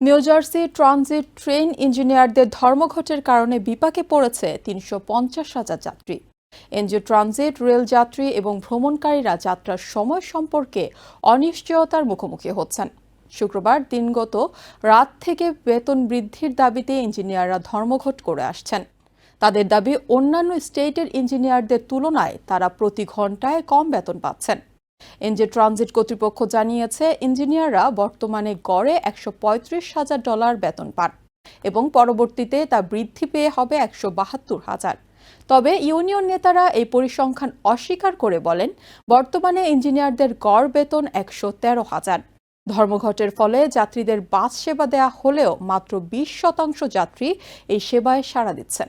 New jersey transit train ইঞ্জিনিয়ারদের ধর্মঘটের কারণে বিপাকে পড়েছে তিনশো পঞ্চাশ হাজার যাত্রী। এনজিও ট্রানজিট, রেল যাত্রী এবং ভ্রমণকারীরা যাত্রার সময় সম্পর্কে অনিশ্চয়তার মুখোমুখি হচ্ছেন। শুক্রবার দিনগত রাত থেকে বেতন বৃদ্ধির দাবিতে ইঞ্জিনিয়াররা ধর্মঘট করে আসছেন। তাদের দাবি, অন্যান্য স্টেটের ইঞ্জিনিয়ারদের তুলনায় তারা প্রতি ঘন্টায় কম বেতন পাচ্ছেন। এনজে ট্রানজিট কর্তৃপক্ষ জানিয়েছে, ইঞ্জিনিয়াররা বর্তমানে গড়ে একশো হাজার ডলার বেতন পান এবং পরবর্তীতে তা বৃদ্ধি পেয়ে হবে একশো বাহাত্তর হাজার। তবে ইউনিয়ন নেতারা এই পরিসংখ্যান অস্বীকার করে বলেন, বর্তমানে ইঞ্জিনিয়ারদের গড় বেতন একশো তেরো হাজার। ধর্মঘটের ফলে যাত্রীদের বাস সেবা দেয়া হলেও মাত্র বিশ শতাংশ যাত্রী এই সেবায় সাড়া দিচ্ছেন।